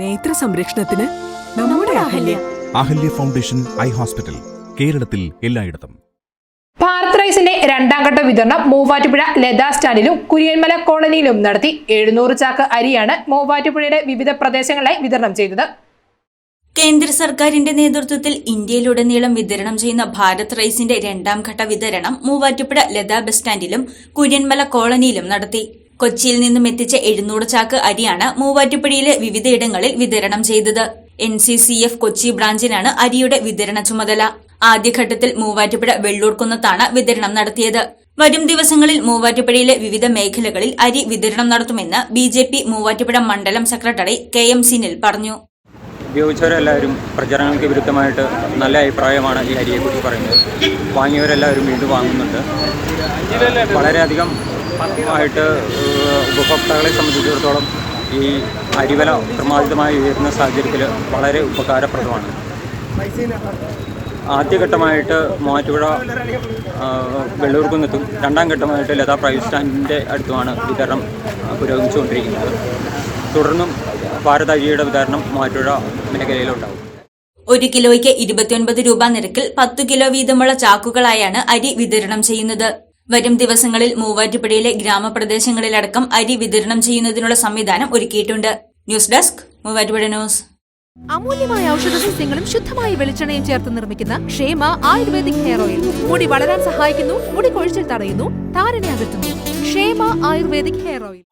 നേത്ര സംരക്ഷണത്തിന് നമ്മുടെ Ahalya. Ahalya. Foundation eye hospital കേരളത്തിൽ എല്ലായിടത്തും. ഭാരത് റൈസിന്റെ രണ്ടാം ഘട്ട വിതരണം മൂവാറ്റുപുഴ ലതാ സ്റ്റാൻഡിലും കുരിയന്മല കോളനിയിലും നടത്തി എഴുന്നൂറ് ചാക്ക് അരിയാണ് മൂവാറ്റുപുഴയുടെ വിവിധ പ്രദേശങ്ങളിലായി വിതരണം ചെയ്തത്. കേന്ദ്ര സർക്കാരിന്റെ നേതൃത്വത്തിൽ ഇന്ത്യയിലുടനീളം വിതരണം ചെയ്യുന്ന ഭാരത് റൈസിന്റെ രണ്ടാം ഘട്ട വിതരണം മൂവാറ്റുപുഴ ലതാ ബസ് സ്റ്റാൻഡിലും കുര്യൻമല കോളനിയിലും നടത്തി. കൊച്ചിയിൽ നിന്നും എത്തിച്ച എഴുന്നൂറ് ചാക്ക് അരിയാണ് മൂവാറ്റുപുഴയിലെ വിവിധയിടങ്ങളിൽ വിതരണം ചെയ്തത്. N C C F Kochi ബ്രാഞ്ചിനാണ് അരിയുടെ വിതരണ ചുമതല. ആദ്യഘട്ടത്തിൽ മൂവാറ്റുപുഴ വെള്ളൂർക്കുന്നത്താണ് വിതരണം നടത്തിയത്. വരും ദിവസങ്ങളിൽ മൂവാറ്റുപുഴയിലെ വിവിധ മേഖലകളിൽ അരി വിതരണം നടത്തുമെന്ന് ബി ജെ പി മൂവാറ്റുപുഴ മണ്ഡലം സെക്രട്ടറി കെ എം സിനിൽ പറഞ്ഞു. ഉപയോഗിച്ചവരെല്ലാവരും പ്രചരണങ്ങൾക്ക് വിരുദ്ധമായിട്ട് നല്ല അഭിപ്രായമാണ് ഈ അരിയെക്കുറിച്ച് പറയുന്നത്. വാങ്ങിയവരെല്ലാവരും വീണ്ടും വാങ്ങുന്നുണ്ട്. വളരെയധികം ആയിട്ട് ഉപഭോക്താക്കളെ സംബന്ധിച്ചിടത്തോളം ഈ അരിവില ക്രമാതീതമായി ഉയരുന്ന സാഹചര്യത്തിൽ വളരെ ഉപകാരപ്രദമാണ്. ആദ്യഘട്ടമായിട്ട് മൂവാറ്റുപുഴ വെള്ളൂർക്കുന്നത്തും രണ്ടാം ഘട്ടമായിട്ട് ലതാ പ്രൈവറ്റ് സ്റ്റാൻഡിന്റെ അടുത്തുമാണ് വിതരണം പുരോഗമിച്ചുകൊണ്ടിരിക്കുന്നത്. തുടർന്നും ഭാരത് വിതരണം മൂവാറ്റുപുഴ മേഖലയിലുണ്ടാവും ഒരു കിലോയ്ക്ക് ഇരുപത്തിയൊൻപത് രൂപ നിരക്കിൽ പത്തു കിലോ വീതമുള്ള ചാക്കുകളായാണ് അരി വിതരണം ചെയ്യുന്നത്. വരും ദിവസങ്ങളിൽ മൂവാറ്റുപുഴയിലെ ഗ്രാമപ്രദേശങ്ങളിലടക്കം അരി വിതരണം ചെയ്യുന്നതിനുള്ള സംവിധാനം ഒരുക്കിയിട്ടുണ്ട്. News desk Muvattupuzha news. അമൂല്യമായ ഔഷധ സസ്യങ്ങളും ശുദ്ധമായ വെളിച്ചെണ്ണയും ചേർത്ത് നിർമ്മിക്കുന്ന ക്ഷേമ ആയുർവേദിക് ഹെയർ ഓയിൽ. മുടി വളരാൻ സഹായിക്കുന്നു മുടി കൊഴിച്ചിൽ തടയുന്നു താരനെ അകറ്റുന്നു. ക്ഷേമ ആയുർവേദിക് ഹെയർ ഓയിൽ.